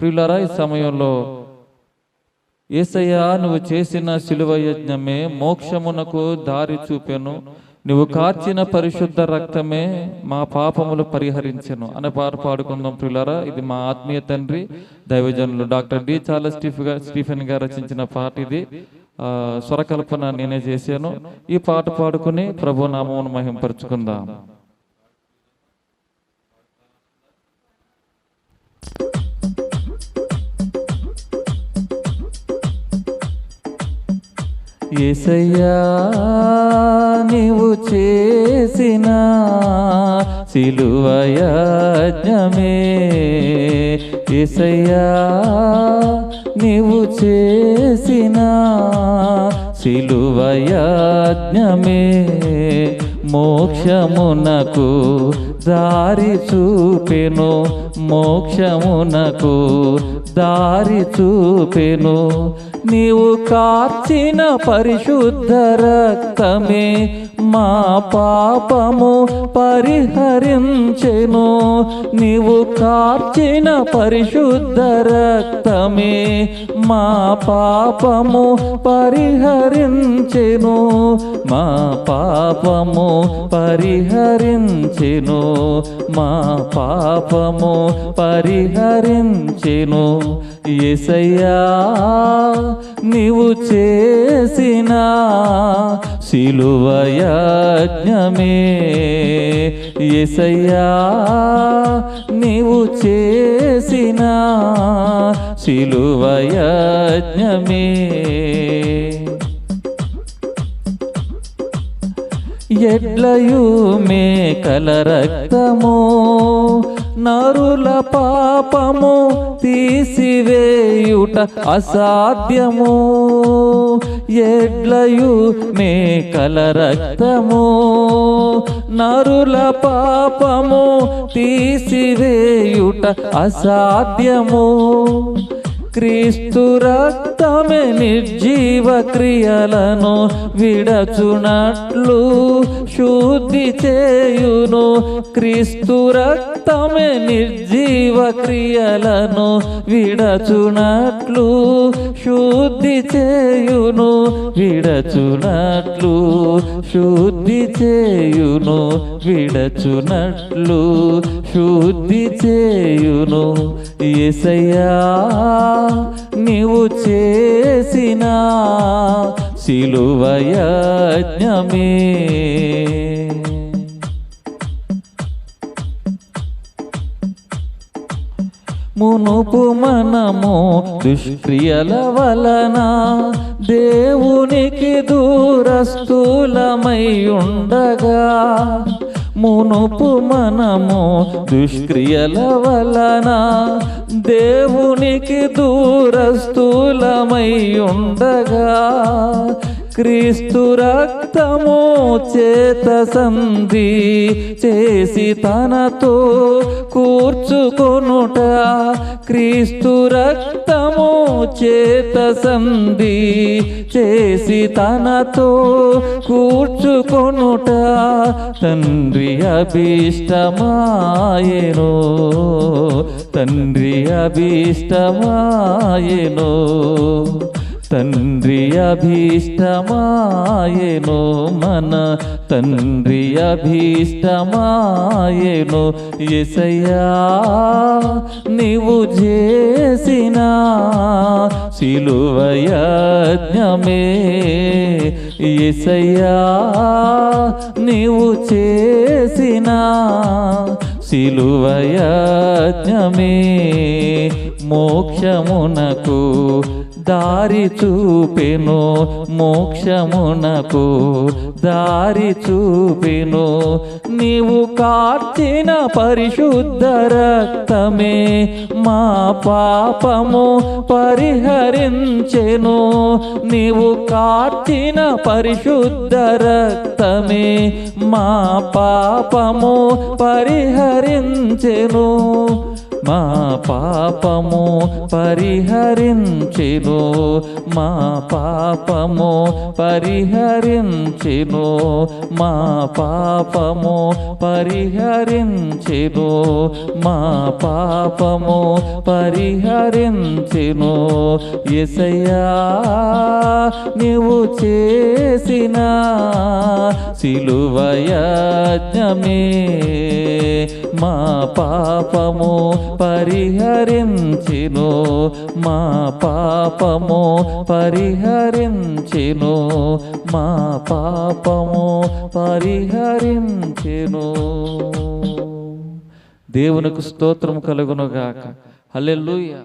ప్రియులరా ఈ సమయంలో ఏసయ్యా నువ్వు చేసిన శిలువ యజ్ఞమే మోక్షమునకు దారి చూపెను. నువ్వు కార్చిన పరిశుద్ధ రక్తమే మా పాపములు పరిహరించను. అనే పాట పాడుకుందాం ప్రియులారా. ఇది మా ఆత్మీయ తండ్రి దైవజనులు డాక్టర్ డి. చాలా స్టీఫ్ స్టీఫెన్ గారు రచించిన పాట ఇది. ఆ, స్వరకల్పన నేనే చేశాను. ఈ పాట పాడుకుని ప్రభు నామమును మహింపరుచుకుందాం. ఏసయ్యా నీవు చేసిన సిలువయజ్ఞమే ఏసయ్యా నీవు చేసిన సిలువయజ్ఞమే మోక్షమునకు దారి చూపెను మోక్షమునకు దారి చూపెను. నీవు కార్చిన పరిశుద్ధ రక్తమే మా పాపము పరిహరించెను. నీవు కార్చిన పరిశుద్ధ రక్తమే మా పాపము పరిహరించెను. మా పాపము పరిహరించెను. మా పాపము పరిహరించెను. ఎసయ్యా నీవు చేసిన సిలువయజ్ఞమే. ఎసయ్యా నీవు చేసిన శిలువయజ్ఞమే ఎడ్లయు మేకల రక్తము నరుల పాపము తీసివేయుట అసాధ్యము. ఎడ్లయు మేకల రక్తము నరుల పాపము తీసివేయుట అసాధ్యము. క్రీస్తు రక్తమే నిర్జీవ క్రియలను విడచునట్లు శుద్ధి చేయును. క్రీస్తు రక్తమే నిర్జీవ క్రియలను విడచునట్లు. శుద్ధి చేయును విడచునట్లు. శుద్ధి చేయును విడచునట్లు. శుద్ధి చేయును ఎసయ్యా నీవు చేసినా సిలువయజ్ఞమే మునుపు మనము దుష్క్రియల వలన దేవునికి దూరస్థూలమై ఉండగా మునుపు మనము దుష్క్రియల వలన దేవునికి దూరస్థూలమై ఉండగా క్రీస్తు రక్తము చేత సంధి చేసి తనతో కూర్చుకొనుట క్రీస్తు రక్త చేత సంధి చేసి తనతో కూర్చుకొనుట తండ్రి అభీష్టమాయను తండ్రి అభీష్టమాయెను. తండ్రి అభీష్టమాయను మన తండ్రి అభీష్టమాయను ఎసయ్యా నీవు చేసిన సిలువయజ్ఞమే ఎసయ్యా నీవు చేసిన సిలువయజ్ఞమే మోక్షమునకు దారి చూపెను మోక్షమునకు దారి చూపెను. నీవు కార్చిన పరిశుద్ధ రక్తమే మా పాపము పరిహరించెను. నీవు కార్చిన పరిశుద్ధ రక్తమే మా పాపము పరిహరించెను. మా పాపము పరిహరించెను మా పాపము పరిహరించెను మా పాపము పరిహరించెను మా పాపము పరిహరించెను ఎసయ్యా నీవు చేసిన సిలువయజ్ఞమే మా పాపము పరిహరించిను మా పాపము పరిహరించిను మా పాపము పరిహరించెను. దేవునికి స్తోత్రం కలుగునుగాక. హల్లెలూయా.